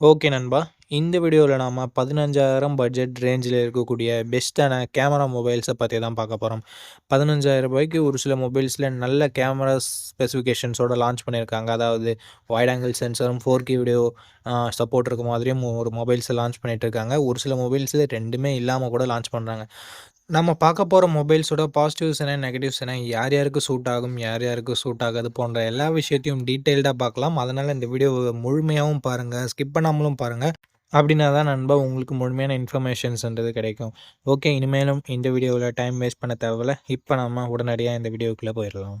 Okay நண்பா. இந்த வீடியோவில் நாம் பதினஞ்சாயிரம் பட்ஜெட் ரேஞ்சில் இருக்கக்கூடிய பெஸ்ட்டான கேமரா மொபைல்ஸை பற்றி தான் பார்க்க போகிறோம் பதினஞ்சாயிரம் ரூபாய்க்கு ஒரு சில மொபைல்ஸில் நல்ல கேமரா ஸ்பெசிஃபிகேஷன்ஸோட லான்ச் பண்ணியிருக்காங்க அதாவது வைட் ஆங்கிள் சென்சரும் ஃபோர் கே வீடியோ சப்போர்ட் இருக்க மாதிரியும் ஒரு மொபைல்ஸை லான்ச் பண்ணிகிட்டு இருக்காங்க. ஒரு சில மொபைல்ஸில் ரெண்டுமே இல்லாமல் கூட லான்ச் பண்ணுறாங்க நம்ம பார்க்க போகிற மொபைல்ஸோட பாசிட்டிவ்ஸ் என்ன நெகட்டிவ்ஸ் என்ன யார் யாருக்கு சூட் ஆகும் யார் யாருக்கு சூட் ஆகாது போன்ற எல்லா விஷயத்தையும் டீட்டெயில்டாக பார்க்கலாம். அதனால் இந்த வீடியோவை முழுமையாகவும் பாருங்கள் ஸ்கிப் பண்ணாமலும் பாருங்கள் அப்படின்னா தான் நண்பா உங்களுக்கு முழுமையான இன்ஃபர்மேஷன்ஸ்ன்றது கிடைக்கும். ஓகே இனிமேலும் இந்த வீடியோவில் டைம் வேஸ்ட் பண்ண தேவையில்ல. இப்போ நம்ம உடனடியாக இந்த வீடியோக்குள்ளே போயிடலாம்.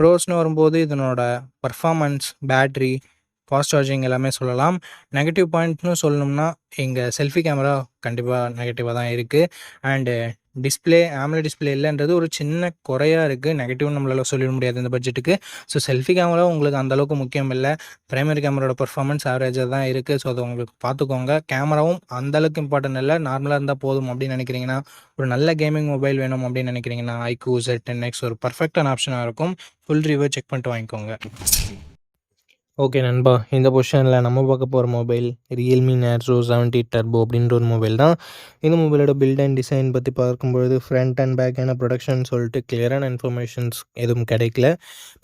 ப்ரோஸ்னு வரும்போது இதனோட பர்ஃபாமன்ஸ் பேட்ரி ஃபாஸ்ட் சார்ஜிங் எல்லாமே சொல்லலாம். நெகட்டிவ் பாயிண்ட்னு சொல்லணும்னா எங்கள் செல்ஃபி கேமரா கண்டிப்பாக நெகட்டிவாக தான் இருக்குது அண்டு டிஸ்பிளே ஆம்ல டிஸ்பிளே இல்லைன்றது ஒரு சின்ன குறையாக இருக்குது நெகட்டிவ் நம்மளால் சொல்லிட முடியாது இந்த பட்ஜெட்டுக்கு ஸோ செல்ஃபி கேமரா உங்களுக்கு அந்தளவுக்கு முக்கியம் இல்லை. ப்ரைமரி கேமராவோட பர்ஃபார்மன்ஸ் ஆவரேஜாக தான் இருக்குது ஸோ அதை உங்களுக்கு பார்த்துக்கோங்க. கேமராவும் அந்தளவுக்கு இம்பார்ட்டன்ட் இல்லை. நார்மலாக இருந்தால் போதும் அப்படின்னு நினைக்கிறீங்கன்னா ஒரு நல்ல கேமிங் மொபைல் வேணும் அப்படின்னு நினைக்கிறீங்கன்னா ஐக்யூ செட் டென் எக்ஸ் ஒரு பர்ஃபெக்டான ஆப்ஷனாக இருக்கும். ஃபுல் ரிவ்யூ செக் பண்ணிட்டு வாங்கிக்கோங்க. ஓகே நண்பா. இந்த பொசிஷனில் நம்ம பார்க்க போகிற mobile Realme Narzo seventy turbo அப்படின்ற ஒரு மொபைல் தான். இந்த மொபைலோட பில்ட் அண்ட் டிசைன் பற்றி பார்க்கும்பொழுது ஃப்ரண்ட் அண்ட் பேக் என்ன ப்ரொடக்ஷன் சொல்லிட்டு கிளியரான இன்ஃபர்மேஷன்ஸ் எதுவும் கிடைக்கல.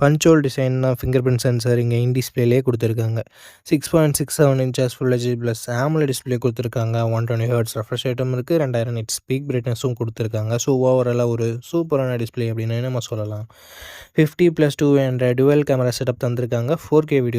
பஞ்சோல் டிசைன் தான் ஃபிங்கர் பிரிண்ட் சென்சர் இங்கே இன் டிஸ்பிளேலே கொடுத்துருக்காங்க. Six point six seven inches full HD plus AMOLED display கொடுத்துருக்காங்க. One twenty hertz refresh item இருக்குது ரெண்டாயிரம் நெட் ஸ்பீக் பிரைட்னஸும் கொடுத்துருக்காங்க. ஸோ ஓவராலாக ஒரு சூப்பரான டிஸ்பிளே அப்படின்னு நம்ம சொல்லலாம். Fifty plus two hundred dual camera setup தந்திருக்காங்க. ஃபோர் கே வீடியோ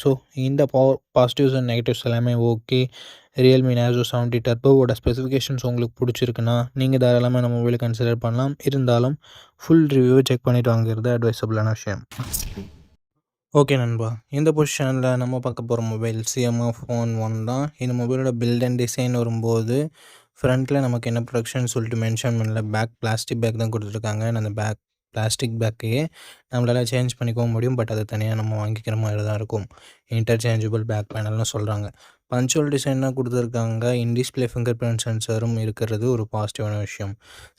ஸோ இந்த பவர் பாசிட்டிவ்ஸ் அண்ட் நெகட்டிவ்ஸ் எல்லாமே ஓகே ரியல்மி நேசோ செவன்ட்டி டர்போவோட ஸ்பெசிஃபிகேஷன்ஸ் உங்களுக்கு பிடிச்சிருக்குன்னா நீங்கள் தாராளமாக நம்ம மொபைலை கன்சிடர் பண்ணலாம். இருந்தாலும் ஃபுல் ரிவ்யூவை செக் பண்ணிவிட்டு வாங்குறது அட்வைசபிளான விஷயம். ஓகே நண்பா. இந்த பொசிஷனில் நம்ம பார்க்க போகிற மொபைல் சிஎம்ஆ ஃபோன் ஒன் தான். இந்த மொபைலோட பில்ட் அண்ட் டிசைன் வரும்போது ஃப்ரண்ட்டில் நமக்கு என்ன ப்ரொடக்ஷன் சொல்லிட்டு மென்ஷன் பண்ணல. பேக் பிளாஸ்டிக் பேக் தான் கொடுத்துருக்காங்க. அந்த பேக் பிளாஸ்டிக் பேக்கையே நம்மளால் சேஞ்ச் பண்ணிக்கவும் முடியும். பட் அது தனியாக நம்ம வாங்கிக்கிற மாதிரி தான் இருக்கும். இன்டர்சேஞ்சபிள் பேக் பேனல்னு சொல்கிறாங்க பஞ்சுவல் டிசைனாக கொடுத்துருக்காங்க. இன்டிஸ்பிளே ஃபிங்கர் பிரிண்ட் சென்சரும் இருக்கிறது ஒரு பாசிட்டிவான விஷயம்.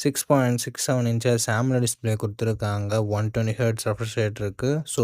Six point six seven inches AMOLED display கொடுத்துருக்காங்க. ஒன் டுவெண்ட்டி ஹர்ட்ஸ் ரெஃப்ரெஷ் இருக்குது ஸோ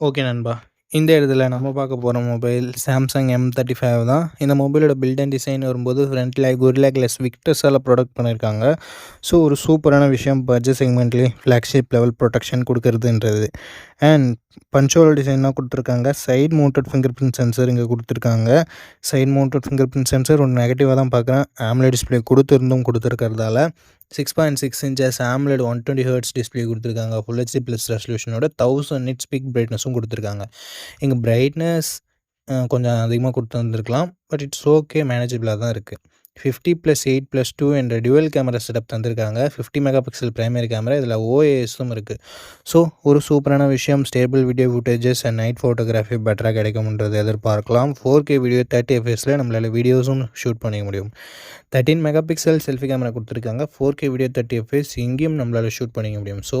ஓகே நண்பா. இந்த இடத்துல நம்ம பார்க்க போகிற mobile Samsung M thirty five தான். இந்த மொபைலோட பில்ட் அண்ட் டிசைன் வரும்போது ஃப்ரண்ட்டில் குரிலா கிளாஸ் விக்டர்ஸால் ப்ரொடக்ட் பண்ணியிருக்காங்க ஸோ ஒரு சூப்பரான விஷயம் பட்ஜெட் செக்மெண்ட்லேயே ஃப்ளாக்ஷிப் லெவல் ப்ரொடெக்ஷன் கொடுக்கறதுன்றது. அண்ட் பஞ்சோல டிசைனாக கொடுத்துருக்காங்க. Side mounted finger print sensor இங்கே கொடுத்துருக்காங்க. Side mounted finger print sensor ஒன்று நெகட்டிவாக தான் பார்க்குறேன். ஆம்லேட் டிஸ்பிளே கொடுத்துருந்தும் கொடுத்துருக்கறதால six point six inches AMOLED one twenty hertz display கொடுத்துருக்காங்க. Full HD plus ரெசல்யூஷனோட thousand knit speak பிரைட்னஸும் கொடுத்துருக்காங்க. இங்கே பிரைட்னஸ் கொஞ்சம் அதிகமாக கொடுத்து வந்திருக்கலாம் பட் இட்ஸ் ஓகே மேனேஜபிளாக தான் இருக்குது fifty plus eight plus two என்ற டுவல் கேமரா செட்டப் தந்திருக்காங்க. Fifty mega pixel primary camera இதில் ஓஏஎஸும் இருக்குது ஸோ ஒரு சூப்பரான விஷயம். Stable video footages and night photography பெட்டராக கிடைக்கும்ன்றது எதிர்பார்க்கலாம். ஃபோர் கே வீடியோ தேர்ட்டி எஃப்எஸில் நம்மளால் வீடியோஸும் ஷூட் பண்ணிக்க முடியும். Thirteen mega pixel selfie camera கொடுத்துருக்காங்க four K video thirty FPS இங்கேயும் நம்மளால் ஷூட் பண்ணிக்க முடியும். ஸோ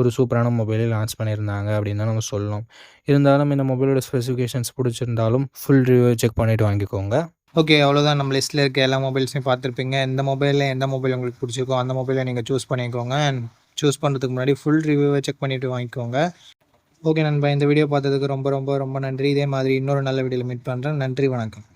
ஒரு சூப்பரான மொபைலை லான்ச் பண்ணியிருந்தாங்க அப்படின்னு தான் நம்ம சொல்லணும். இருந்தாலும் இந்த மொபைலோட ஸ்பெசிஃபிகேஷன்ஸ் பிடிச்சிருந்தாலும் ஃபுல் ரிவ்யூ செக் பண்ணிவிட்டு வாங்கிக்கோங்க. ஓகே அவ்வளோதான் நம்ம லிஸ்ட்டில் இருக்க எல்லா மொபைல்ஸையும் பார்த்துருப்பீங்க. எந்த மொபைலில் எந்த மொபைல் உங்களுக்கு பிடிச்சிருக்கோ அந்த மொபைலை நீங்கள் சூஸ் பண்ணிக்கோங்க. அண்ட் சூஸ் பண்ணுறதுக்கு முன்னாடி ஃபுல் ரிவ்யூவை செக் பண்ணிவிட்டு வாங்கிக்கோங்க. ஓகே நண்பா இந்த வீடியோ பார்த்ததுக்கு ரொம்ப ரொம்ப ரொம்ப நன்றி. இதே மாதிரி இன்னொரு நல்ல வீடியோவில் மீட் பண்ணுறேன் நன்றி வணக்கம்.